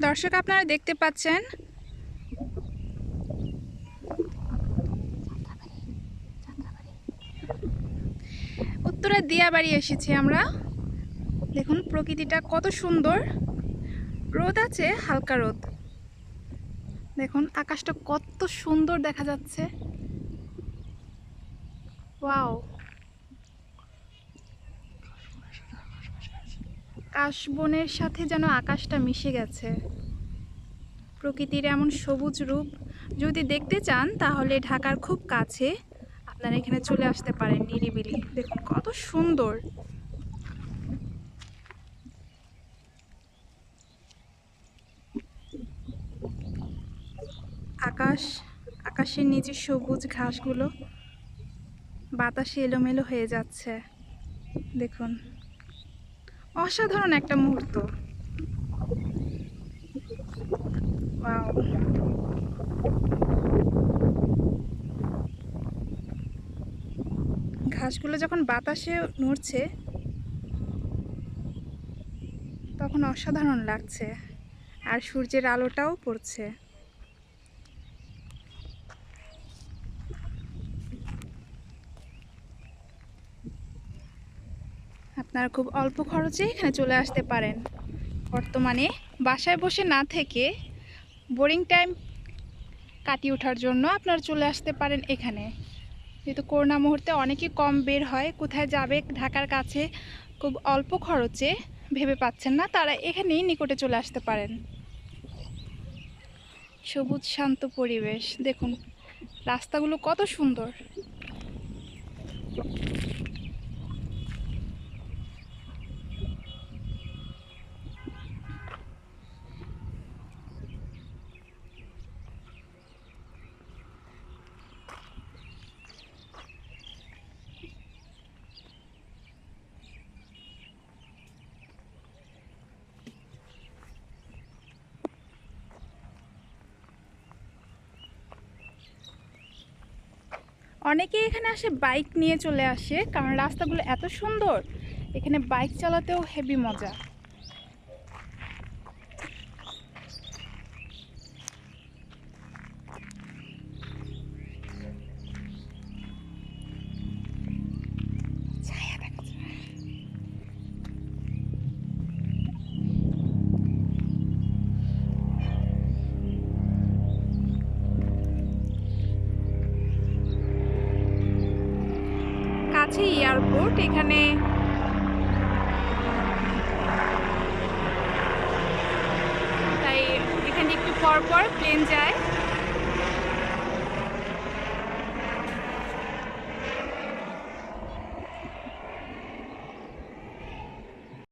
দর্শক আপনারা দেখতে পাচ্ছেন। উত্তরের দিয়াবাড়ি এসেছি আমরা। দেখুন প্রকৃতিটা কত সুন্দর। রোদ আছে, হালকা রোদ। দেখুন আকাশটা কত সুন্দর দেখা যাচ্ছে। ওয়াও। কাশবনের সাথে যেন আকাশটা মিশে গেছে। প্রকৃতির এমন সবুজ রূপ যদি দেখতে চান, তাহলে ঢাকার খুব কাছে আপনারা এখানে চলে আসতে পারেন নিরিবিলি। দেখুন কত সুন্দর। আকাশ, আকাশের নিচে সবুজ ঘাসগুলো বাতাসে এলোমেলো হয়ে যাচ্ছে। দেখুন। অসাধারণ একটা মুহূর্ত। ঘাসগুলো যখন বাতাসে নড়ছে তখন অসাধারণ লাগছে। আর সূর্যের আলোটাও পড়ছে। আপনারা খুব অল্প খরচে এখানে চলে আসতে পারেন। বর্তমানে বাসায় বসে না থেকে বোরিং টাইম কাটিয়ে ওঠার জন্য আপনারা চলে আসতে পারেন এখানে। যেহেতু করোনা মুহূর্তে অনেকেই কম বের হয়, কোথায় যাবে, ঢাকার কাছে খুব অল্প খরচে ভেবে পাচ্ছেন না, তারা এখানেই নিকটে চলে আসতে পারেন। সবুজ, শান্ত পরিবেশ, দেখুন, রাস্তাগুলো কত সুন্দর। অনেকেই এখানে আসে বাইক নিয়ে চলে আসে, কারণ রাস্তাগুলো এত সুন্দর। এখানে বাইক চালাতেও হেভি মজা। এয়ারপোর্ট এখানে তাই এখানে একটু পর পর প্লেন যায়।